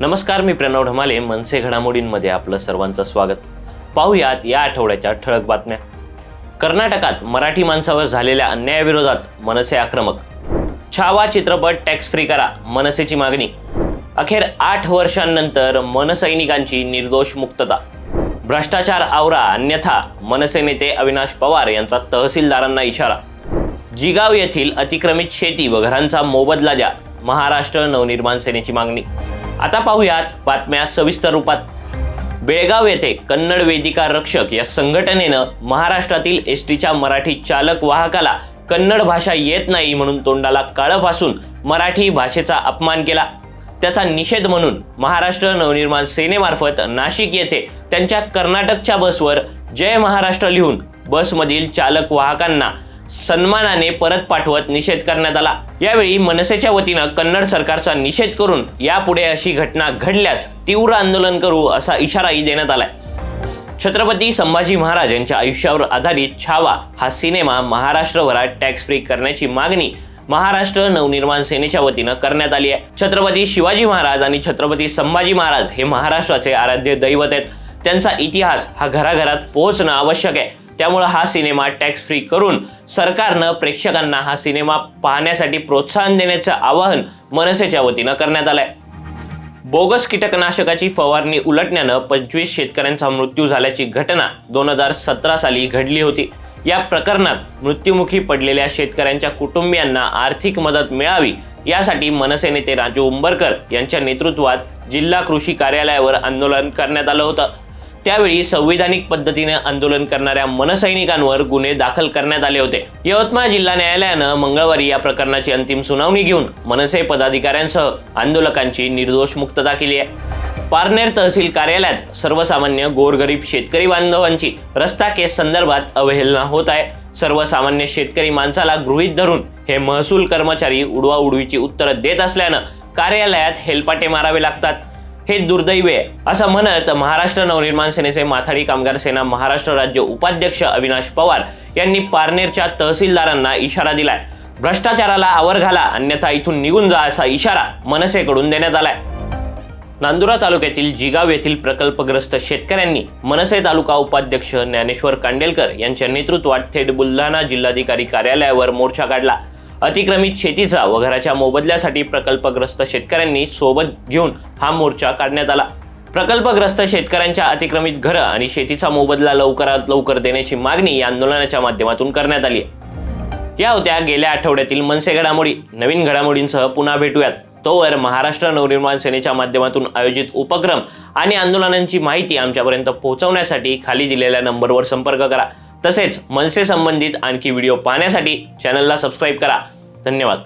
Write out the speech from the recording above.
नमस्कार मी प्रणव ढमाले मनसे घडामोडींमध्ये आपलं सर्वांचं स्वागत. पाहुयात या आठवड्याच्या ठळक बातम्या. कर्नाटकात मराठी माणसावर झालेल्या अन्यायाविरोधात मनसे आक्रमक. छावा चित्रपट टॅक्स फ्री करा मनसेची मागणी. अखेर आठ वर्षांनंतर मनसैनिकांची निर्दोष मुक्तता. भ्रष्टाचार आवरा अन्यथा मनसे नेते अविनाश पवार यांचा तहसीलदारांना इशारा. जिगाव येथील अतिक्रमित शेती व घरांचा मोबदला द्या महाराष्ट्र नवनिर्माण सेनेची मागणी. आता पाहूयात बातम्या सविस्तर रूपात. बेळगाव येथे कन्नड वेदिका रक्षक या संघटनेनं महाराष्ट्रातील एस टीच्या मराठी चालक वाहकाला कन्नड भाषा येत नाही म्हणून तोंडाला काळं फासून मराठी भाषेचा अपमान केला. त्याचा निषेध म्हणून महाराष्ट्र नवनिर्माण सेनेमार्फत नाशिक येथे त्यांच्या कर्नाटकच्या बसवर जय महाराष्ट्र लिहून बसमधील चालक वाहकांना सन्मानाने परत पाठवत निषेध करण्यात आला. यावेळी मनसेच्या वतीनं कन्नड सरकारचा निषेध करून यापुढे अशी घटना घडल्यास तीव्र आंदोलन करू असा इशाराही देण्यात आलाय. छत्रपती संभाजी महाराज यांच्या आयुष्यावर आधारित छावा हा सिनेमा महाराष्ट्रभरात टॅक्स फ्री करण्याची मागणी महाराष्ट्र नवनिर्माण सेनेच्या वतीनं करण्यात आली आहे. छत्रपती शिवाजी महाराज आणि छत्रपती संभाजी महाराज हे महाराष्ट्राचे आराध्य दैवत आहेत. त्यांचा इतिहास हा घराघरात पोहोचणं आवश्यक आहे. त्यामुळं हा सिनेमा टॅक्स फ्री करून सरकारनं प्रेक्षकांना हा सिनेमा पाहण्यासाठी प्रोत्साहन देण्याचं आवाहन मनसेच्या वतीनं करण्यात आलंय. बोगस कीटकनाशकाची फवारणी उलटण्यानं पंचवीस शेतकऱ्यांचा मृत्यू झाल्याची घटना दोन हजार सतरा साली घडली होती. या प्रकरणात मृत्युमुखी पडलेल्या शेतकऱ्यांच्या कुटुंबियांना आर्थिक मदत मिळावी यासाठी मनसे नेते राजू उंबरकर यांच्या नेतृत्वात जिल्हा कृषी कार्यालयावर आंदोलन करण्यात आलं होतं. त्यावेळी संविधानिक पद्धतीने आंदोलन करणाऱ्या मनसैनिकांवर गुन्हे दाखल करण्यात आले होते. यवतमाळ जिल्हा न्यायालयानं मंगळवारी या प्रकरणाची अंतिम सुनावणी घेऊन मनसे पदाधिकाऱ्यांसह आंदोलकांची निर्दोष मुक्तता केली आहे. पारनेर तहसील कार्यालयात सर्वसामान्य गोरगरीब शेतकरी बांधवांची रस्ता केस संदर्भात अवहेलना होत आहे. सर्वसामान्य शेतकरी माणसाला गृहीत धरून हे महसूल कर्मचारी उडवाउडवीची उत्तरं देत असल्यानं कार्यालयात हेलपाटे मारावे लागतात. हे दुर्दैव आहे. असं म्हणत महाराष्ट्र नवनिर्माण सेनेचे माथाडी कामगार सेना महाराष्ट्र राज्य उपाध्यक्ष अविनाश पवार यांनी पारनेरच्या तहसीलदारांना इशारा दिलाय. भ्रष्टाचाराला आवर घाला अन्यथा इथून निघून जा असा इशारा मनसेकडून देण्यात आलाय. नांदुरा तालुक्यातील जिगाव येथील प्रकल्पग्रस्त शेतकऱ्यांनी मनसे तालुका उपाध्यक्ष ज्ञानेश्वर कांडेलकर यांच्या नेतृत्वात थेट बुलढाणा जिल्हाधिकारी कार्यालयावर मोर्चा काढला. अतिक्रमित शेतीचा व घराच्या मोबदल्यासाठी प्रकल्पग्रस्त शेतकऱ्यांनी सोबत घेऊन हा मोर्चा काढण्यात आला. प्रकल्पग्रस्त शेतकऱ्यांच्या अतिक्रमित घरं आणि शेतीचा मोबदला लवकरात लवकर देण्याची मागणी या आंदोलनाच्या माध्यमातून करण्यात आली या होत्या गेल्या आठवड्यातील मनसे घडामोडी. नवीन घडामोडींसह पुन्हा भेटूयात. तोवर महाराष्ट्र नवनिर्माण सेनेच्या माध्यमातून आयोजित उपक्रम आणि आंदोलनांची माहिती आमच्यापर्यंत पोहोचवण्यासाठी खाली दिलेल्या नंबरवर संपर्क करा. तसेच मनसे संबंधित आणखी व्हिडिओ पाहण्यासाठी चॅनलला सबस्क्राईब करा. धन्यवाद.